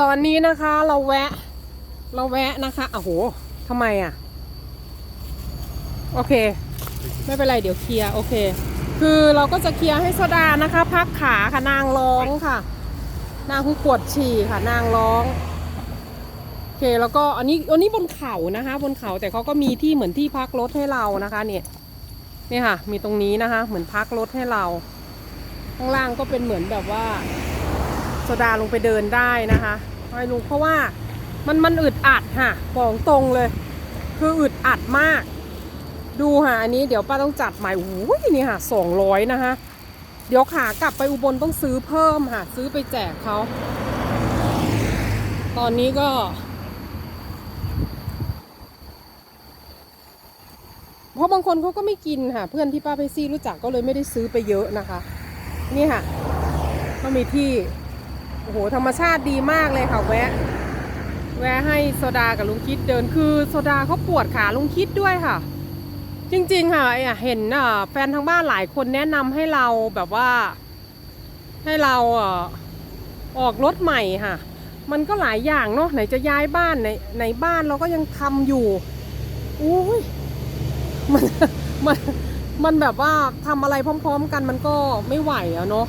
ตอนนี้นะคะเราแวะ เราแวะนะคะโอ้โหทำไมอะ โอเค ไม่เป็นไรเดี๋ยวเคลียร์โอเค คือเราก็จะเคลียร์ให้โซดานะคะ พักขาค่ะนางร้องค่ะ นางคือปวดฉี่ค่ะ นางร้องโอเคแล้วก็อันนี้อันนี้บนเขานะคะ บนเขาแต่เขาก็มีที่เหมือนที่พักรถให้เรานะคะ เนี่ยนี่ค่ะ มีตรงนี้นะคะ เหมือนพักรถให้เรา ข้างล่างก็เป็นเหมือนแบบว่า โซดาลงไปเดินได้นะคะให้ลุงเพราะว่ามันมันอึดอัดค่ะบอกตรงเลย คืออึดอัดมาก ดูค่ะอันนี้เดี๋ยวป้าต้องจัดใหม่โอ้ยนี่ค่ะสองร้อยนะคะเดี๋ยวขากลับไปอุบลต้องซื้อเพิ่มค่ะ ซื้อไปแจกเขาตอนนี้ก็ เพราะบางคนเขาก็ไม่กินค่ะ เพื่อนที่ป้าไปซี่รู้จักก็เลยไม่ได้ซื้อไปเยอะนะคะ นี่ค่ะก็มีที่ โอ้โห ธรรมชาติดีมากเลยค่ะแวะ แวะให้โซดากับลุงคิดเดินคือโซดาเขาปวดขาลุงคิดด้วยค่ะ จริง ๆ ค่ะไอ้เห็นแฟนทางบ้านหลายคนแนะนำให้เราแบบว่า ให้เราออกรถใหม่ค่ะ มันก็หลายอย่างเนาะไหนจะย้ายบ้านในในบ้านเราก็ยังทำอยู่อุ้ยมันมันมันแบบว่าทำอะไรพร้อม ๆ กันมันก็ไม่ไหวอะเนาะ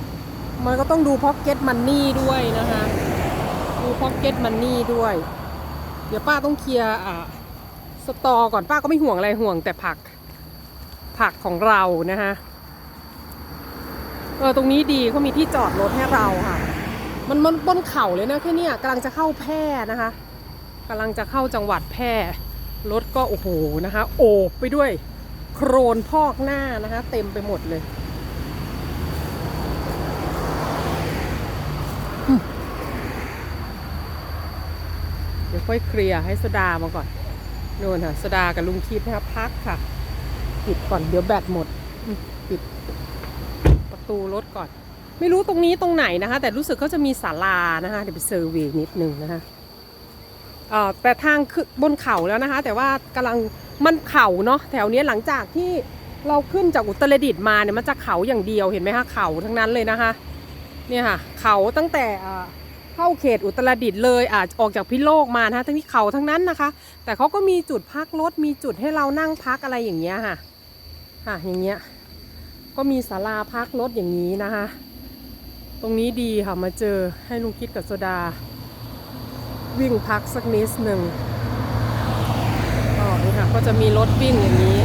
มันก็ต้องดูพ็อกเก็ตมันนี่ด้วยนะคะ ดูพ็อกเก็ตมันนี่ด้วย เดี๋ยวป้าต้องเคลียร์อ่าสตอก่อนป้าก็ไม่ห่วงอะไรห่วงแต่ผัก ผักของเรานะคะเออตรงนี้ดีเขามีที่จอดรถให้เราค่ะ มันมันบนเข่าเลยนะแค่เนี้ยกำลังจะเข้าแพร่นะคะกำลังจะเข้าจังหวัดแพร่ รถก็โอ้โหนะคะ โอบไปด้วย โครนพอกหน้านะคะ เต็มไปหมดเลย เดี๋ยว ค่อยเคลียร์ให้สดามาก่อนโน่นค่ะสดากับลุงคิดนะคะพักค่ะ ปิดก่อนเดี๋ยวแบตหมดปิดประตูรถก่อน ไม่รู้ตรงนี้ตรงไหนนะคะ แต่รู้สึกเขาจะมีศาลานะคะเดี๋ยวไปเซอร์วย์นิดนึงนะคะเอ่อแต่ทางคือบนเขาแล้วนะคะ แต่ว่ากำลังมันเขาเนาะแถวเนี้ยหลังจากที่เราขึ้นจากอุตรดิตถ์มาเนี่ยมันจะเขาอย่างเดียวเห็นไหมคะเขาทั้งนั้นเลยนะคะ เนี่ยค่ะ เขาตั้งแต่อ่า เข้าเขตอุตรดิตถ์เลยอ่าออกจากพิโลกมานะคะทั้งที่เขาทั้งนั้นนะคะ แต่เขาก็มีจุดพักรถมีจุดให้เรานั่งพักอะไรอย่างเงี้ยค่ะค่ะอย่างเงี้ยก็มีศาลาพักรถอย่างนี้นะคะ ตรงนี้ดีค่ะมาเจอให้ลุงคิดกับโซดา วิ่งพักสักนิดหนึ่งก็นี่ค่ะก็จะมีรถวิ่งอย่างนี้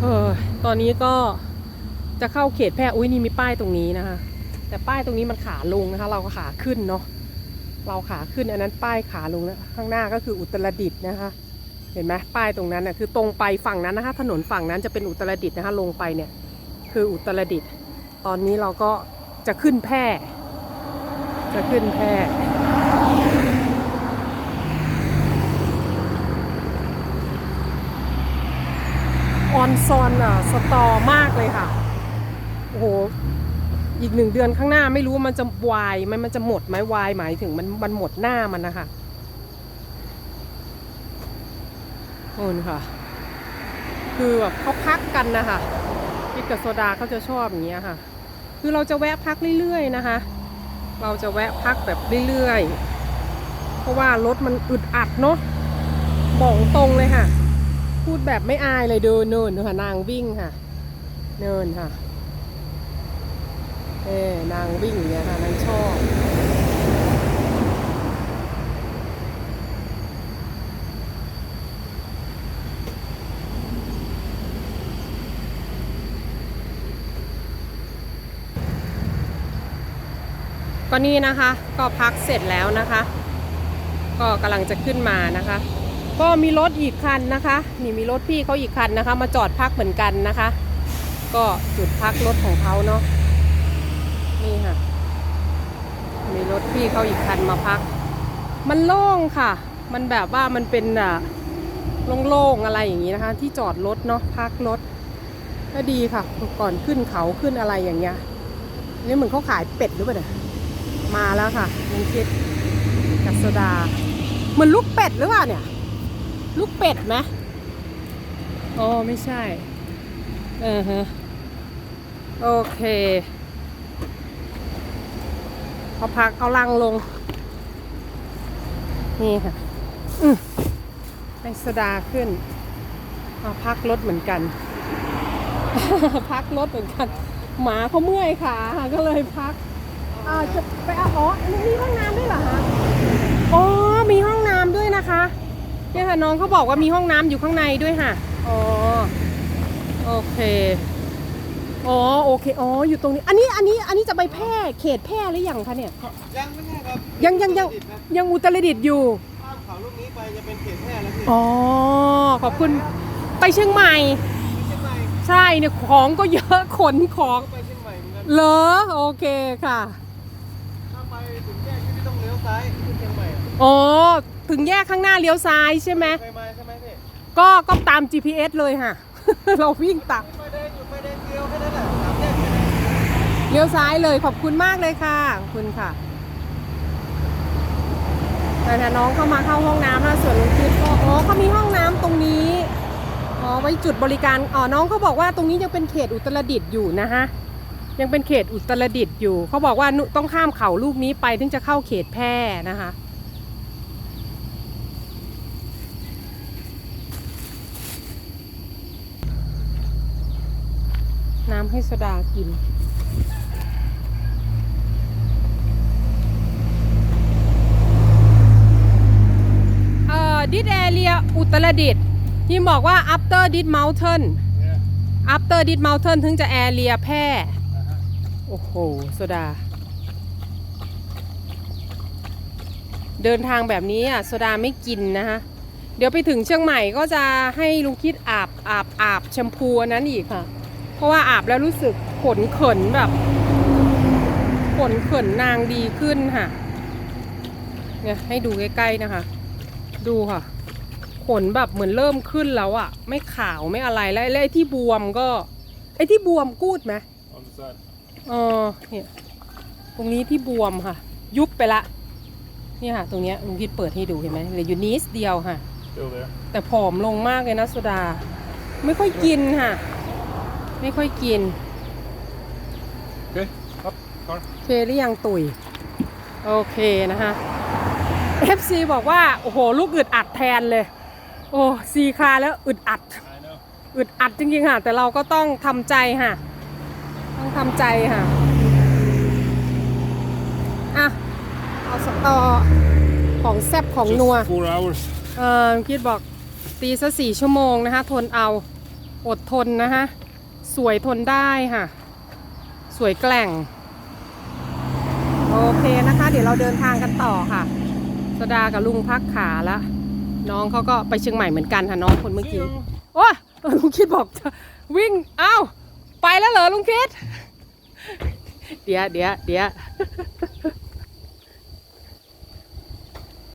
เออตอนนี้ก็จะเข้าเขตแพร่อุ้ยนี่มีป้ายตรงนี้นะคะ แต่ป้ายตรงนี้มันขาลงนะคะ เราก็ขาขึ้นเนาะเราขาขึ้นอันนั้นป้ายขาลงนะข้างหน้าก็คืออุตรดิตถ์นะคะ เห็นไหมป้ายตรงนั้นนะคือตรงไปฝั่งนั้นนะคะ ถนนฝั่งนั้นจะเป็นอุตรดิตถ์นะคะ ลงไปเนี่ย คืออุตรดิตถ์ตอนนี้เราก็จะขึ้นแพร่ จะขึ้นแพร่ออนซอนอะสตอมากเลยค่ะโอ้โห อีกหนึ่งเดือนข้างหน้าไม่รู้ว่ามันจะวายไหมมันจะหมดไหมวายหมายถึงมันมันหมดหน้ามันนะคะโน่นค่ะ คือแบบเขาพักกันนะคะพิดกับโซดาเขาจะชอบอย่างเงี้ยค่ะ คือเราจะแวะพักเรื่อยๆนะคะ เราจะแวะพักแบบเรื่อยๆ เพราะว่ารถมันอึดอัดเนาะบอกตรงเลยค่ะ พูดแบบไม่อายเลยเดินเนินค่ะนางวิ่งค่ะ เนินค่ะ เอ้นางวิ่งเงี้ยค่ะนางชอบก็นี่นะคะก็พักเสร็จแล้วนะคะ ก็กำลังจะขึ้นมานะคะ ก็มีรถอีกคันนะคะ นี่มีรถพี่เขาอีกคันนะคะ มาจอดพักเหมือนกันนะคะ ก็จุดพักรถของเขาเนาะ นี่ค่ะ มีรถพี่เขาอีกคันมาพัก มันโล่งค่ะ มันแบบว่ามันเป็นอะโล่งๆอะไรอย่างนี้นะคะ ที่จอดรถเนาะพักรถก็ดีค่ะ ก่อนขึ้นเขาขึ้นอะไรอย่างเงี้ยนี่เหมือนเขาขายเป็ดหรือเปล่าเนี่ยมาแล้วค่ะลุงคิดกัสดาเหมือนลูกเป็ดหรือเปล่าเนี่ย ลูกเป็ดไหมอ๋อไม่ใช่เออฮะโอเค พอเขาพักเอาลังลง นี่ค่ะอืมให้โซดาขึ้น เอาพักรถเหมือนกัน พักรถเหมือนกัน หมาเขาเมื่อยขาก็เลยพักอ่าจะไปเอาอ๋อมีห้องน้ำด้วยเหรอคะอ๋อมีห้องน้ำด้วยนะคะเนี่ยค่ะน้องเขาบอกว่ามีห้องน้ำอยู่ข้างในด้วยค่ะ อ๋อ โอเค อ๋อโอเคอ๋ออยู่ตรงนี้ อันนี้อันนี้อันนี้จะไปแพร่เขตแพร่หรือยังคะเนี่ย ยังไม่ใช่ครับยังยังยังติดครับยังอุตรดิตถ์อยู่ ข้ามเขาลูกนี้ไปจะเป็นเขตแพร่แล้วพี่อ๋อขอบคุณไปเชียงใหม่เชียงใหม่ใช่เนี่ยของก็เยอะขนของก็ไปเชียงใหม่เหมือนกันเหรอโอเคค่ะถ้าไปถึงแยกที่ไม่ต้องเลี้ยวซ้ายขึ้นเชียงใหม่อะอ๋อถึงแยกข้างหน้าเลี้ยวซ้ายใช่ไหม เคยมาใช่ไหมพี่ก็ก็ตาม GPS เลยค่ะ เราวิ่งตักไฟแดงอยู่ไฟ เลี้ยวซ้ายเลยขอบคุณมากเลยค่ะขอบคุณค่ะแต่ถ้าน้องเข้ามาเข้าห้องน้ำนะส่วนลุงคิดก็อ๋อเขามีห้องน้ำตรงนี้อ๋อไว้จุดบริการอ๋อน้องเขาบอกว่าตรงนี้ยังเป็นเขตอุตรดิตถ์อยู่นะฮะยังเป็นเขตอุตรดิตถ์อยู่เขาบอกว่าต้องข้ามเขาลูกนี้ไปถึงจะเข้าเขตแพร่นะคะน้ำให้โซดากิน เอ่อ this area อุตรดิตถ์ที่บอกว่า after this mountain after this mountain ถึงจะ area แพร่โอ้โหโซดา เดินทางแบบนี้อะโซดาไม่กินนะคะเดี๋ยวไปถึงเชียงใหม่ก็จะให้ลุงคิดอาบอาบอาบแชมพูอันนั้นอีกค่ะ เพราะว่าอาบแล้วรู้สึกขนเขินแบบ ขนเขินนางดีขึ้นค่ะเนี่ยให้ดูใกล้ๆนะคะ ดูค่ะ ขนแบบเหมือนเริ่มขึ้นแล้วอะไม่ขาวไม่อะไรแล้วแล้วไอ้ที่บวมก็ ไอ้ที่บวมกูดไหม on the side เออเนี่ยตรงนี้ที่บวมค่ะ ยุบไปละเนี่ยค่ะ ตรงเนี้ยลุงคิดเปิดให้ดูเห็นไหมเหลืออยู่นิดเดียวค่ะ still there แต่ผอมลงมากเลยนะโซดา ไม่ค่อยกินค่ะ ไม่ค่อยกิน okay up car เคหรือยังตุยโอเคนะคะ FC บอกว่า โอ้โห ลูกอึดอัดแทนเลย โอ้ซีคาแล้วอึดอัด I know อึดอัดจริงๆค่ะ แต่เราก็ต้องทำใจค่ะ ต้องทำใจค่ะ อะ เอาสตอของแซบของนัว Just four hours เออคิดบอกตีซะสี่ชั่วโมงนะคะ ทนเอาอดทนนะคะสวยทนได้ค่ะ สวยแกล่ง โอเคนะคะ เดี๋ยวเราเดินทางกันต่อค่ะ สดากับลุงพักขาแล้ว น้องเขาก็ไปเชียงใหม่เหมือนกันค่ะน้องคนเมื่อ See กี้ you โอ้ยลุงคิดบอกจะวิ่งเอ้าไปแล้วเหรอลุงคิด เดี๋ยวเดี๋ยวเดี๋ยว